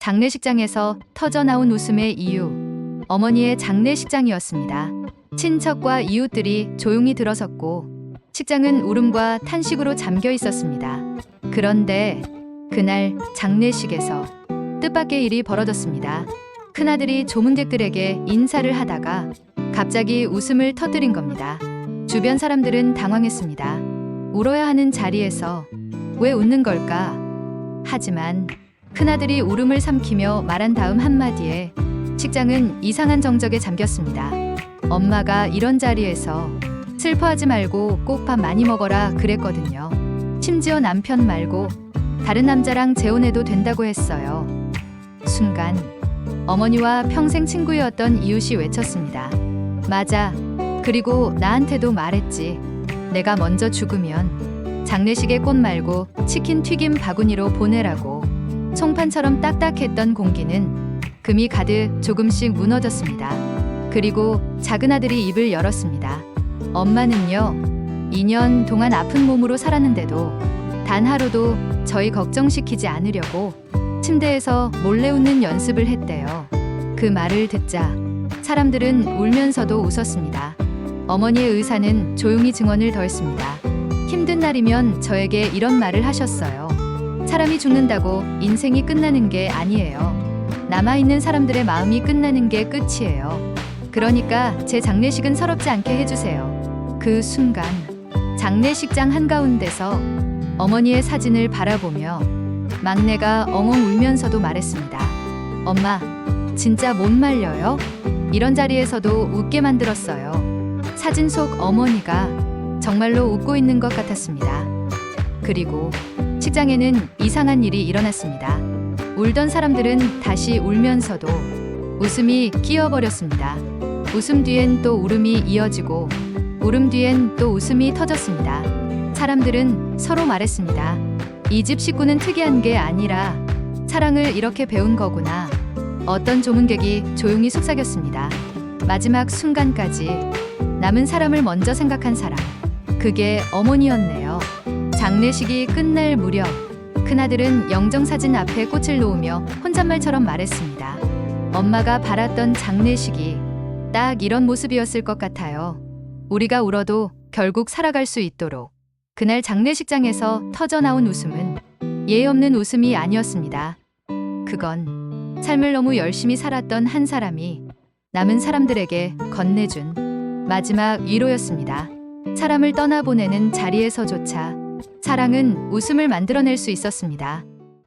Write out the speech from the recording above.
장례식장에서 터져나온 웃음의 이유. 어머니의 장례식장이었습니다. 친척과 이웃들이 조용히 들어섰고 식장은 울음과 탄식으로 잠겨 있었습니다. 그런데 그날 장례식에서 뜻밖의 일이 벌어졌습니다. 큰아들이 조문객들에게 인사를 하다가 갑자기 웃음을 터뜨린 겁니다. 주변 사람들은 당황했습니다. 울어야 하는 자리에서 왜 웃는 걸까? 하지만 큰아들이 울음을 삼키며 말한 다음 한마디에 식장은 이상한 정적에 잠겼습니다. 엄마가 이런 자리에서 슬퍼하지 말고 꼭 밥 많이 먹어라 그랬거든요. 심지어 남편 말고 다른 남자랑 재혼해도 된다고 했어요. 순간 어머니와 평생 친구였던 이웃이 외쳤습니다. 맞아. 그리고 나한테도 말했지. 내가 먼저 죽으면 장례식에 꽃 말고 치킨 튀김 바구니로 보내라고. 송판처럼 딱딱했던 공기는 금이 가득 조금씩 무너졌습니다. 그리고 작은 아들이 입을 열었습니다. 엄마는요, 2년 동안 아픈 몸으로 살았는데도 단 하루도 저희 걱정시키지 않으려고 침대에서 몰래 웃는 연습을 했대요. 그 말을 듣자 사람들은 울면서도 웃었습니다. 어머니의 의사는 조용히 증언을 더했습니다. 힘든 날이면 저에게 이런 말을 하셨어요. 사람이 죽는다고 인생이 끝나는 게 아니에요. 남아있는 사람들의 마음이 끝나는 게 끝이에요. 그러니까 제 장례식은 서럽지 않게 해주세요. 그 순간 장례식장 한가운데서 어머니의 사진을 바라보며 막내가 엉엉 울면서도 말했습니다. 엄마, 진짜 못 말려요? 이런 자리에서도 웃게 만들었어요. 사진 속 어머니가 정말로 웃고 있는 것 같았습니다. 그리고 식장에는 이상한 일이 일어났습니다. 울던 사람들은 다시 울면서도 웃음이 끼어버렸습니다. 웃음 뒤엔 또 울음이 이어지고 울음 뒤엔 또 웃음이 터졌습니다. 사람들은 서로 말했습니다. 이 집 식구는 특이한 게 아니라 사랑을 이렇게 배운 거구나. 어떤 조문객이 조용히 속삭였습니다. 마지막 순간까지 남은 사람을 먼저 생각한 사람. 그게 어머니였네요. 장례식이 끝날 무렵 큰아들은 영정사진 앞에 꽃을 놓으며 혼잣말처럼 말했습니다. 엄마가 바랐던 장례식이 딱 이런 모습이었을 것 같아요. 우리가 울어도 결국 살아갈 수 있도록. 그날 장례식장에서 터져나온 웃음은 예의 없는 웃음이 아니었습니다. 그건 삶을 너무 열심히 살았던 한 사람이 남은 사람들에게 건네준 마지막 위로였습니다. 사람을 떠나보내는 자리에서조차 사랑은 웃음을 만들어낼 수 있었습니다.